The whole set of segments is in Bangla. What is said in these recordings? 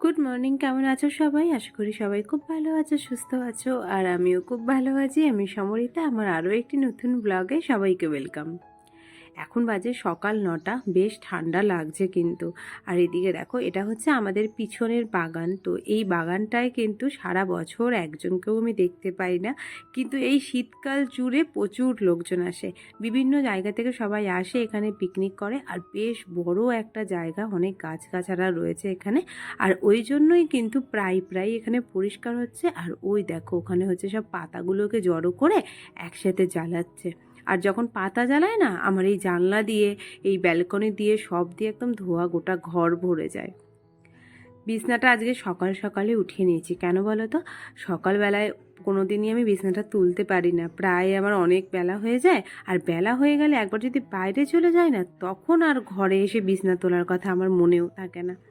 গুড মর্নিং কেমন আছো সবাই? আশা করি সবাই খুব ভালো আছো, সুস্থ আছো, আর আমিও খুব ভালো আছি। আমি সমরিতা, আমার আরও একটি নতুন ব্লগে সবাইকে ওয়েলকাম এখন বাজে সকাল নটা, বেশ ঠান্ডা লাগছে কিন্তু। আর এদিকে দেখো, এটা হচ্ছে আমাদের পিছনের বাগান। তো এই বাগানটায় কিন্তু সারা বছর একজনকেও আমি দেখতে পাই না। কিন্তু এই শীতকাল জুড়ে প্রচুর লোকজন আসে। বিভিন্ন জায়গা থেকে সবাই আসে, এখানে পিকনিক করে। আর বেশ বড় একটা জায়গা, অনেক গাছগাছাড়া রয়েছে এখানে। আর ওই জন্যই কিন্তু প্রায় প্রায় এখানে পরিষ্কার হচ্ছে। আর ওই দেখো, ওখানে হচ্ছে সব পাতাগুলোকে জড়ো করে একসাথে জ্বালাচ্ছে। আর যখন পাতা জ্বালায় না, আমার এই জানলা দিয়ে, এই ব্যালকনি দিয়ে সব দিয়ে একদম ধোয়া গোটা ঘর ভরে যায়। বিছনাটা আজকে সকাল সকালে উঠিয়ে নিয়েছি। কেন বলো তো? সকালবেলায় কোনো দিনই আমি বিছনাটা তুলতে পারি না। প্রায় আমার অনেক বেলা হয়ে যায়। আর বেলা হয়ে গেলে একবার যদি বাইরে চলে যায় না, তখন আর ঘরে এসে বিছনা তোলার কথা আমার মনেও থাকে না।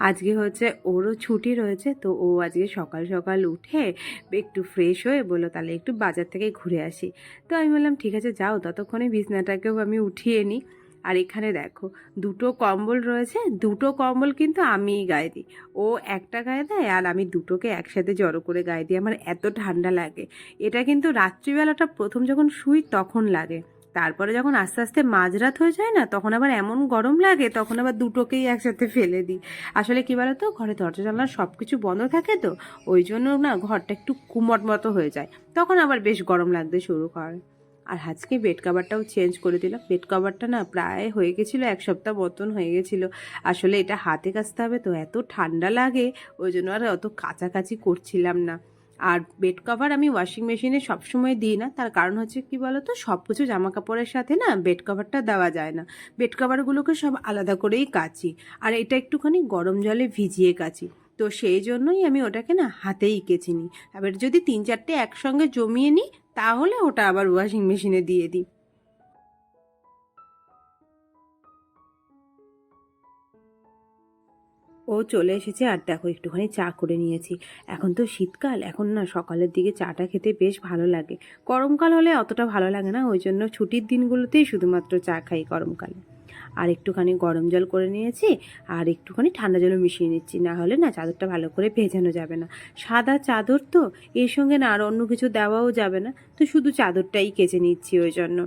আজকে হচ্ছে ওরও ছুটি রয়েছে, তো ও আজকে সকাল সকাল উঠে একটু ফ্রেশ হয়ে বলল, তাহলে একটু বাজার থেকে ঘুরে আসি। তো আমি বললাম, ঠিক আছে, যাও, ততক্ষণে বিছনাটাকেও আমি উঠিয়ে নিই। আর এখানে দেখো, দুটো কম্বল রয়েছে, দুটো কম্বল কিন্তু আমিই গায়ে দিই। ও একটা গায়ে দেয় আর আমি দুটোকে একসাথে জড়ো করে গায়ে দিই, আমার এত ঠান্ডা লাগে। এটা কিন্তু রাত্রিবেলাটা প্রথম যখন শুই তখন লাগে। তারপরে যখন আস্তে আস্তে মাঝরাত হয়ে যায় না, তখন আবার এমন গরম লাগে, তখন আবার দুটোকেই একসাথে ফেলে দিই। আসলে কী বলো তো ঘরে দরজা, জানলা সব কিছু বন্ধ থাকে তো, ওই জন্য না ঘরটা একটু কুমট মতো হয়ে যায়। তখন আবার বেশ গরম লাগতে শুরু করে। আর আজকে বেড কাভারটাও চেঞ্জ করে দিলাম। বেড কাভারটা না প্রায় হয়ে গেছিল, এক সপ্তাহ মতন হয়ে গেছিল। আসলে এটা হাতে কাচতে হবে তো, এত ঠান্ডা লাগে, ওই জন্য আর অত কাছাকাছি করছিলাম না। আর বেড কভার আমি ওয়াশিং মেশিনে সবসময় দিই না। তার কারণ হচ্ছে কি বলতো? সব কিছু জামা কাপড়ের সাথে না বেড কভারটা দেওয়া যায় না। বেড কভারগুলোকে সব আলাদা করেই কাচি। আর এটা একটুখানি গরম জলে ভিজিয়ে কাচি। তো সেই জন্যই আমি ওটাকে না হাতেই কেচে নিই এবার যদি তিন চারটে একসঙ্গে জমিয়ে নিই, তাহলে ওটা আবার ওয়াশিং মেশিনে দিয়ে দিই। ও চলে এসেছে, আর দেখো একটুখানি চা করে নিয়েছি। এখন তো শীতকাল, এখন না সকালের দিকে চাটা খেতে বেশ ভালো লাগে। গরমকাল হলে অতটা ভালো লাগে না, ওই জন্য ছুটির দিনগুলোতেই শুধুমাত্র চা খাই গরমকালে। আর একটুখানি গরম জল করে নিয়েছি আর একটুখানি ঠান্ডা জলও মিশিয়ে নিচ্ছি। না হলে না চাদরটা ভালো করে ভেজানো যাবে না। সাদা চাদর তো, এর সঙ্গে না আর অন্য কিছু দেওয়াও যাবে না। তো শুধু চাদরটাই কেচে নিচ্ছি ওই জন্য।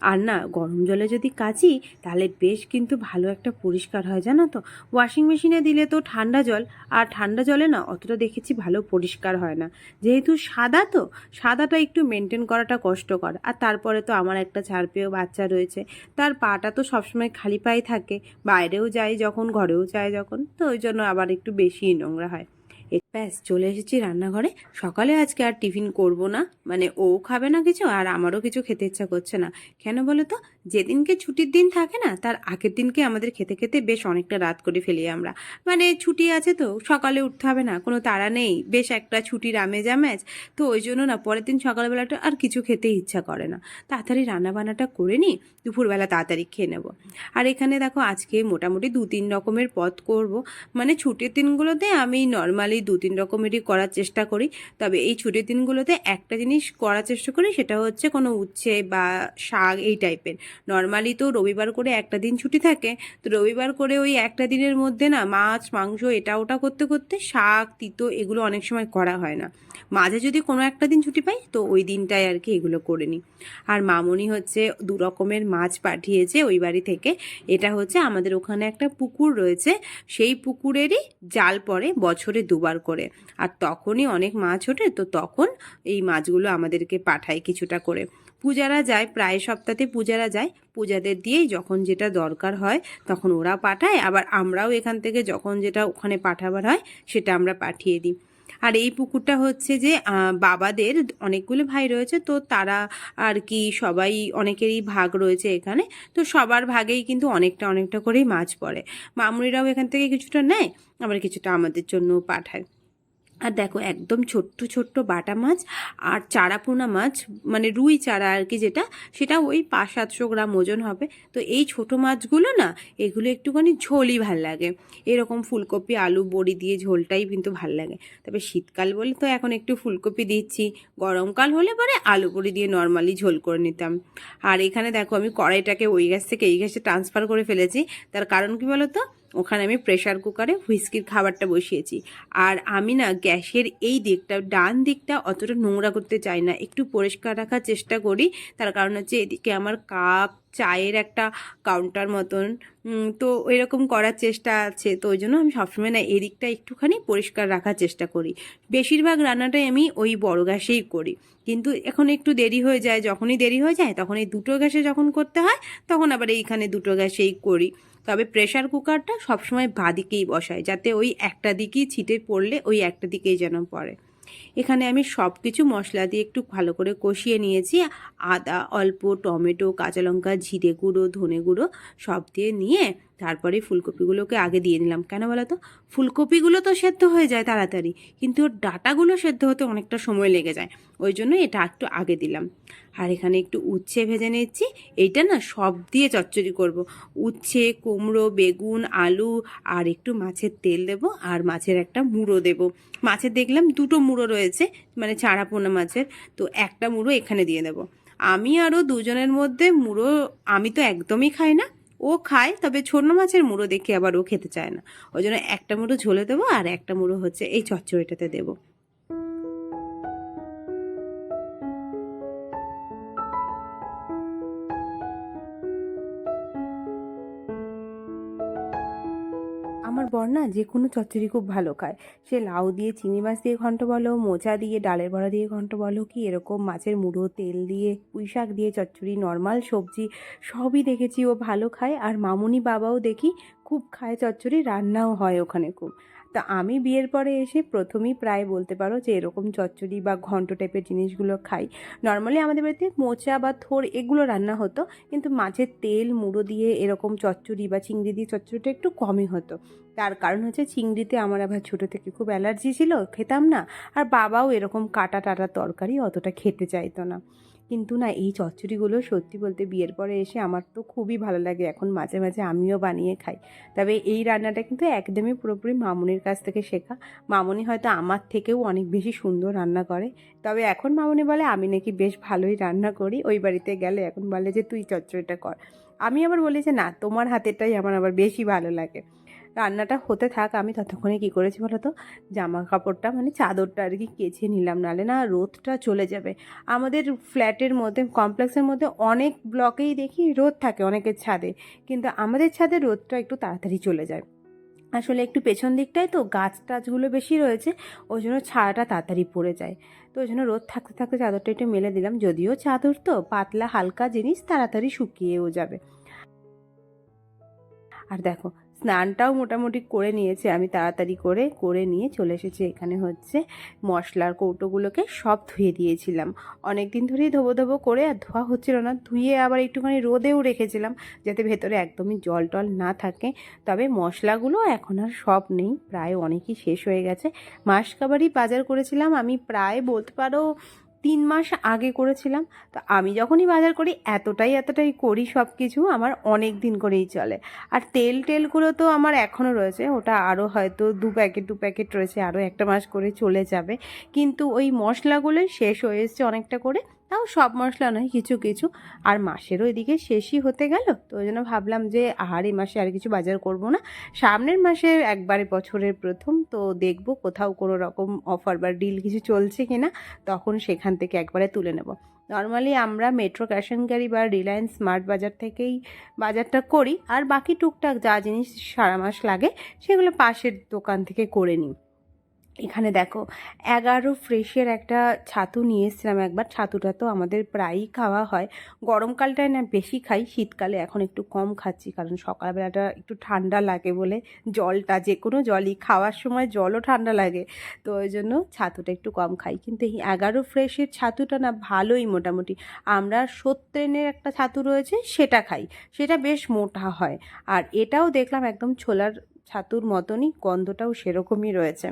আর না, গরম জলে যদি কাচি, তাহলে বেশ কিন্তু ভালো একটা পরিষ্কার হয়, জানো তো? ওয়াশিং মেশিনে দিলে তো ঠান্ডা জল, আর ঠান্ডা জলে না অতটা দেখেছি ভালো পরিষ্কার হয় না। যেহেতু সাদা তো, সাদাটা একটু মেনটেন করাটা কষ্টকর। আর তারপরে তো আমার একটা ছাড়পেও বাচ্চা রয়েছে। তার পাটা তো সবসময় খালি পায়ে থাকে, বাইরেও যায় যখন, ঘরেও যায় যখন, তো ওই জন্য আবার একটু বেশিই নোংরা হয়। ব্যাস, চলে এসেছি রান্নাঘরে। সকালে আজকে আর টিফিন করব না। মানে ও খাবে না কিছু, আর আমারও কিছু খেতে ইচ্ছা করছে না। কেন বলো তো? যেদিনকে ছুটির দিন থাকে না, তার আগের দিনকে আমাদের খেতে খেতে বেশ অনেকটা রাত করে ফেলি আমরা। মানে ছুটি আছে তো, সকালে উঠতে হবে না, কোনো তাড়া নেই। বেশ একটা ছুটির আমেজ আমেজ। তো ওই জন্য না, পরের দিন সকালবেলাটা আর কিছু খেতে ইচ্ছা করে না। তাড়াতাড়ি রান্নাবান্নাটা করে নিই, দুপুরবেলা তাড়াতাড়ি খেয়ে নেব। আর এখানে দেখো, আজকে মোটামুটি দু তিন রকমের পথ করব। মানে ছুটির দিনগুলোতে আমি নর্মালি দু তিন রকমেরই করার চেষ্টা করি। তবে এই ছুটির দিনগুলোতে একটা জিনিস করার চেষ্টা করি, সেটা হচ্ছে কোনো উচ্ছে বা শাক এই টাইপের নর্মালি তো রবিবার করে একটা দিন ছুটি থাকে, তো রবিবার করে ওই একটা দিনের মধ্যে না মাছ, মাংস এটা ওটা করতে করতে শাক, তিতো এগুলো অনেক সময় করা হয় না। মাঝে যদি কোনো একটা দিন ছুটি পাই, তো ওই দিনটাই আর কি এগুলো করে নিই। আর মামনি হচ্ছে দু রকমের মাছ পাঠিয়েছে ওই বাড়ি থেকে। এটা হচ্ছে আমাদের ওখানে একটা পুকুর রয়েছে, সেই পুকুরেরই জাল পড়ে বছরে দুবার করে। আর তখনই অনেক মাছ ওঠে, তো তখন এই মাছগুলো আমাদেরকে পাঠায় কিছুটা করে। পূজারা যায়, প্রায় সপ্তাহে পূজারা যায়। পূজাদের দিয়েই যখন যেটা দরকার হয়, তখন ওরা পাঠায়। আবার আমরাও এখান থেকে যখন যেটা ওখানে পাঠাবার হয়, সেটা আমরা পাঠিয়ে দিই। আর এই পুকুরটা হচ্ছে যে বাবাদের অনেকগুলো ভাই রয়েছে, তো তারা আর কি সবাই অনেকেরই ভাগ রয়েছে এখানে, তো সবার ভাগেই কিন্তু অনেকটা অনেকটা করেই মাছ পড়ে। মামুনিরাও এখান থেকে কিছুটা নেয়, আবার কিছুটা আমাদের জন্য পাঠায়। আর দেখো, একদম ছোট্ট ছোট্ট বাটা মাছ আর চারাপোনা মাছ মানে রুই চারা আর কি যেটা, সেটা ওই পাঁচ, সাতশো গ্রাম ওজন হবে। তো এই ছোট মাছগুলো না, এগুলো একটুখানি ঝোলই ভালো লাগে। এরকম ফুলকপি, আলু, বড়ি দিয়ে ঝোলটাই কিন্তু ভালো লাগে। তবে শীতকাল বলে তো এখন একটু ফুলকপি দিচ্ছি, গরমকাল হলে পরে আলু, বড়ি দিয়ে নর্মালি ঝোল করে নিতাম। আর এখানে দেখো, আমি কড়াইটাকে ওই গ্যাস থেকে এই গ্যাসে ট্রান্সফার করে ফেলেছি। তার কারণ কি বলো তো ওখানে আমি প্রেশার কুকারে হুইস্কির খাবারটা বসিয়েছি। আর আমি না গ্যাসের এই দিকটা, ডান দিকটা অতটা নোংরা করতে চাই না। একটু পরিষ্কার রাখার চেষ্টা করি। তার কারণ হচ্ছে এদিকে আমার কাপ চায়ের একটা কাউন্টার মতন তো এরকম করার চেষ্টা আছে। তো ওই জন্য আমি সবসময় না এদিকটা একটুখানি পরিষ্কার রাখার চেষ্টা করি। বেশিরভাগ রান্নাটাই আমি ওই বড় গ্যাসেই করি। কিন্তু এখন একটু দেরি হয়ে যায়, যখনই দেরি হয়ে যায় তখন এই দুটো গ্যাসে যখন করতে হয়, তখন আবার এইখানে দুটো গ্যাসেই করি। তবে প্রেশার কুকারটা সবসময় বাদিকেই বসায়, যাতে ওই একটা দিকেই ছিটে পড়লে ওই একটা দিকেই যেন পড়ে। এখানে আমি সব কিছু মশলা দিয়ে একটু ভালো করে কষিয়ে নিয়েছি। আদা, অল্প টমেটো, কাঁচা লঙ্কা, জিরে গুঁড়ো, ধনে গুঁড়ো সব দিয়ে নিয়ে তারপরে ফুলকপিগুলোকে আগে দিয়ে নিলাম। কেন বলো তো ফুলকপিগুলো তো সেদ্ধ হয়ে যায় তাড়াতাড়ি, কিন্তু ওর ডাটাগুলো সেদ্ধ হতে অনেকটা সময় লেগে যায়। ওই জন্য এটা একটু আগে দিলাম। আর এখানে একটু উচ্ছে ভেজে নিচ্ছি। এইটা না সব দিয়ে চচ্চড়ি করব। উচ্ছে, কুমড়ো, বেগুন, আলু আর একটু মাছের তেল দেব আর মাছের একটা মুড়ো দেব। মাছের দেখলাম দুটো মুড়ো রয়েছে মানে চারা পোনা মাছের। তো একটা মুড়ো এখানে দিয়ে দেব। আমি আরও দুজনের মধ্যে মুড়ো আমি তো একদমই খাই না। ও খায়, তবে ছোট মাছের মুড়ো দেখে আবার ও খেতে চায় না। ওই জন্য একটা মুড়ো ঝোলে দেবো আর একটা মুড়ো হচ্ছে এই চচ্চড়িটাতে দেবো। না যে কোনো চচ্চড়ি খুব ভালো খায়। সে লাউ দিয়ে চিনি মাছ দিয়ে ঘন্ট বলো, মোচা দিয়ে, ডালের বড়া দিয়ে ঘন্ট বলো কি, এরকম মাছের মুড়ো, তেল দিয়ে, পুঁই শাক দিয়ে, চচ্চড়ি, নর্মাল সবজি সবই দেখেছি ও ভালো খায়। আর মামুনি বাবাও দেখি খুব খায় চচ্চড়ি, রান্নাও হয় ওখানে খুব। তা আমি বিয়ের পরে এসে প্রথমেই প্রায় বলতে পারো যে এরকম চচ্চড়ি বা ঘন্ট টাইপের জিনিসগুলো খাই। নর্মালি আমাদের বাড়িতে মোচা বা থোর এগুলো রান্না হতো, কিন্তু মাছের তেল, মুড়ো দিয়ে এরকম চচ্চড়ি বা চিংড়ি দিয়ে চচ্চড়িটা একটু কমই হতো। তার কারণ হচ্ছে চিংড়িতে আমার আবার ছোটো থেকে খুব অ্যালার্জি ছিল, খেতাম না, আর বাবাও এরকম কাটা টাটা তরকারি অতটা খেতে চাইতো না। কিন্তু না, এই চচ্চড়িগুলো সত্যি বলতে বিয়ের পরে এসে আমার তো খুবই ভালো লাগে। এখন মাঝে মাঝে আমিও বানিয়ে খাই। তবে এই রান্নাটা কিন্তু একদমই পুরোপুরি মামুনির কাছ থেকে শেখা। মামুনি হয়তো আমার থেকেও অনেক বেশি সুন্দর রান্না করে। তবে এখন মামুনি বলে, আমি নাকি বেশ ভালোই রান্না করি। ওই বাড়িতে গেলে এখন বলে যে, তুই চচ্চড়িটা কর। আমি আবার বলি যে, না, তোমার হাতেরটাই আমার আবার বেশি ভালো লাগে। রান্নাটা হতে থাক, আমি ততক্ষণে কী করেছি বলো তো? জামা কাপড়টা মানে চাদরটা আর কি কেচে নিলাম, নালে না রোদটা চলে যাবে। আমাদের ফ্ল্যাটের মধ্যে, কমপ্লেক্সের মধ্যে অনেক ব্লকেই দেখি রোদ থাকে অনেকের ছাদে, কিন্তু আমাদের ছাদে রোদটা একটু তাড়াতাড়ি চলে যায়। আসলে একটু পেছন দিকটায় তো গাছ টাছগুলো বেশি রয়েছে, ওই জন্য ছায়াটা তাড়াতাড়ি পড়ে যায়। তো ওই জন্য রোদ থাকতে থাকতে চাদরটা একটু মেলে দিলাম, যদিও চাদর তো পাতলা হালকা জিনিস, তাড়াতাড়ি শুকিয়েও যাবে। আর দেখো স্নানটাও মোটামুটি করে নিয়েছে। আমি তাড়াতাড়ি করে করে নিয়ে চলে এসেছি। এখানে হচ্ছে মশলার কৌটোগুলোকে সব ধুয়ে দিয়েছিলাম। অনেক দিন ধরেই ধোবো ধোবো করে আর ধোয়া হচ্ছিল না। ধুয়ে আবার একটুখানি রোদেও রেখেছিলাম যাতে ভেতরে একদমই জল টল না থাকে। তবে মশলাগুলো এখন আর সব নেই। প্রায় অনেকই শেষ হয়ে গেছে। মাসকাবারই বাজার করেছিলাম। আমি প্রায় বলতে পারো তিন মাস আগে করেছিলাম। তো আমি যখনই বাজার করি, এতটাই এতটাই করি সব কিছু আমার অনেক দিন করেই চলে। আর তেল টেলগুলো তো আমার এখনও রয়েছে, ওটা আরও হয়তো দু প্যাকেট দু প্যাকেট রয়েছে, আরও একটা মাস করে চলে যাবে। কিন্তু ওই মশলাগুলোই শেষ হয়ে এসছে অনেকটা করে। তাও সব মশলা নয়, কিছু কিছু। আর মাসেরও এদিকে শেষই হতে গেল, তো ওই জন্য ভাবলাম যে আর এই মাসে আর কিছু বাজার করব না। সামনের মাসে একবারে বছরের প্রথম, তো দেখব কোথাও কোনো রকম অফার বা ডিল কিছু চলছে কিনা, তখন সেখান থেকে একবারে তুলে নেব। নর্মালি আমরা মেট্রো ক্যাশ অ্যান্ড বা রিলায়েন্স স্মার্ট বাজার থেকেই বাজারটা করি, আর বাকি টুকটাক যা জিনিস সারা মাস লাগে, সেগুলো পাশের দোকান থেকে করে নিই। এখানে দেখো, এগারো ফ্রেশের একটা ছাতু নিয়ে এসেছিলাম একবার। ছাতুটা তো আমাদের প্রায়ই খাওয়া হয়। গরমকালটায় না বেশি খাই, শীতকালে এখন একটু কম খাচ্ছি, কারণ সকালবেলাটা একটু ঠান্ডা লাগে বলে জলটা যে কোনো জলই, খাওয়ার সময় জলও ঠান্ডা লাগে, তো ওই জন্য ছাতুটা একটু কম খাই। কিন্তু এই এগারো ফ্রেশের ছাতুটা না ভালোই মোটামুটি। আমরা সত্যেনের একটা ছাতু রয়েছে, সেটা খাই। সেটা বেশ মোটা হয়। আর এটাও দেখলাম একদম ছোলার ছাতুর মতনই, গন্ধটাও সেরকমই রয়েছে।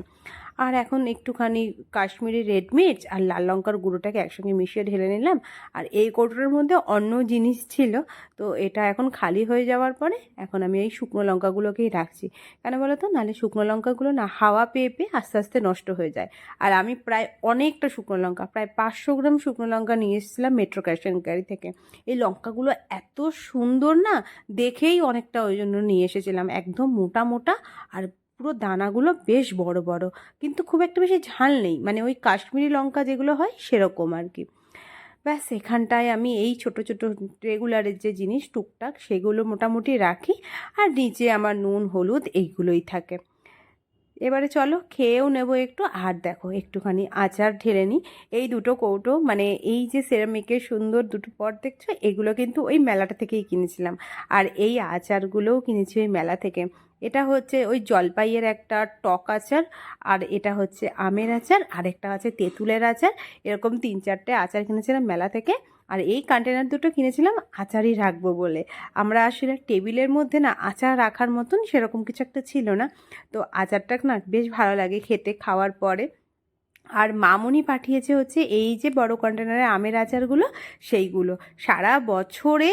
আর এখন একটুখানি কাশ্মীরি রেড মির্চ আর লাল লঙ্কার গুঁড়োটাকে একসঙ্গে মিশিয়ে ঢেলে নিলাম। আর এই কৌটোটার মধ্যে অন্য জিনিস ছিল, তো এটা এখন খালি হয়ে যাওয়ার পরে এখন আমি এই শুকনো লঙ্কাগুলোকেই রাখছি। কেন বলো তো নাহলে শুকনো লঙ্কাগুলো না হাওয়া পেয়ে পেয়ে আস্তে আস্তে নষ্ট হয়ে যায়। আর আমি প্রায় অনেকটা শুকনো লঙ্কা, প্রায় পাঁচশো গ্রাম শুকনো লঙ্কা নিয়ে এসেছিলাম মেট্রো ক্যাশ অ্যান্ড ক্যারি থেকে। এই লঙ্কাগুলো এত সুন্দর না, দেখেই অনেকটা ওই জন্য নিয়ে এসেছিলাম। একদম মোটা মোটা আর পুরো দানাগুলো বেশ বড় বড়। কিন্তু খুব একটা বেশি ঝাল নেই। মানে ওই কাশ্মীরি লঙ্কা যেগুলো হয়, সেরকম আর কি। ব্যাস, এখানটায় আমি এই ছোট ছোট রেগুলারের যে জিনিস, টুকটাক, সেগুলো মোটামুটি রাখি। আর নিচে আমার নুন, হলুদ, এইগুলোই থাকে। এবারে চলো খেয়েও নেব একটু, আর দেখো একটুখানি আচার ঢেলে নিই। এই দুটো কৌটো মানে এই যে সেরামিকের সুন্দর দুটো পট দেখছ, এগুলো কিন্তু ওই মেলাটা থেকেই কিনেছিলাম। আর এই আচারগুলোও কিনেছি ওই মেলা থেকে। এটা হচ্ছে ওই জলপাইয়ের একটা টক আচার, আর এটা হচ্ছে আমের আচার, আর একটা আছে তেঁতুলের আচার। এরকম তিন চারটে আচার কিনেছিলাম মেলা থেকে। আর এই কন্টেনার দুটো কিনেছিলাম আচারই রাখব বলে। আমরা আসলে টেবিলের মধ্যে না আচার রাখার মতন সেরকম কিছু একটা ছিল না। তো আচারটা না বেশ ভালো লাগে খেতে খাওয়ার পরে। আর মামনি পাঠিয়েছে হচ্ছে এই যে বড় কন্টেনারে আমের আচারগুলো, সেইগুলো। সারা বছরে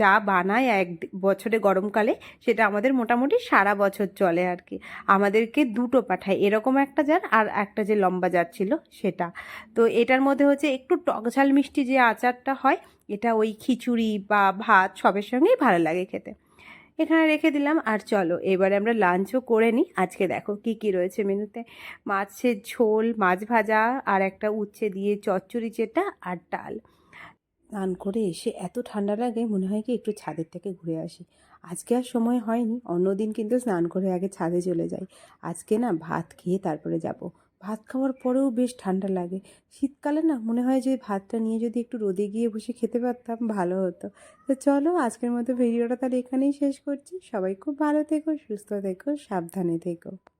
যা বানায় এক বছরে গরমকালে, সেটা আমাদের মোটামুটি সারা বছর চলে আর কি। আমাদেরকে দুটো পাঠায়, এরকম একটা জার আর একটা যে লম্বা জার ছিল সেটা। তো এটার মধ্যে হচ্ছে একটু টক ঝাল মিষ্টি যে আচারটা হয়, এটা ওই খিচুড়ি বা ভাত সবের সঙ্গেই ভালো লাগে খেতে। এখানে রেখে দিলাম, আর চলো, এবারে আমরা লাঞ্চও করে নিই। আজকে দেখো কি কি রয়েছে মেনুতে। মাছের ঝোল, মাছ ভাজা, আর একটা উচ্ছে দিয়ে চচ্চড়ি চেটা আর ডাল। স্নান করে এসে এত ঠান্ডা লাগে, মনে হয় কি একটু ছাদের থেকে ঘুরে আসি। আজকে আর সময় হয়নি, অন্যদিন কিন্তু স্নান করে আগে ছাদে চলে যাই। আজকে না ভাত খেয়ে তারপরে যাব। ভাত খাওয়ার পরেও বেশ ঠান্ডা লাগে। শীতকালে না মনে হয় যে ভাতটা নিয়ে যদি একটু রোদে গিয়ে বসে খেতে পারতাম, ভালো হতো। তো চলো আজকের মতো ভিডিওটা তাহলে এখানেই শেষ করছি। সবাই খুব ভালো থেকো, সুস্থ থেকো, সাবধানে থেকো।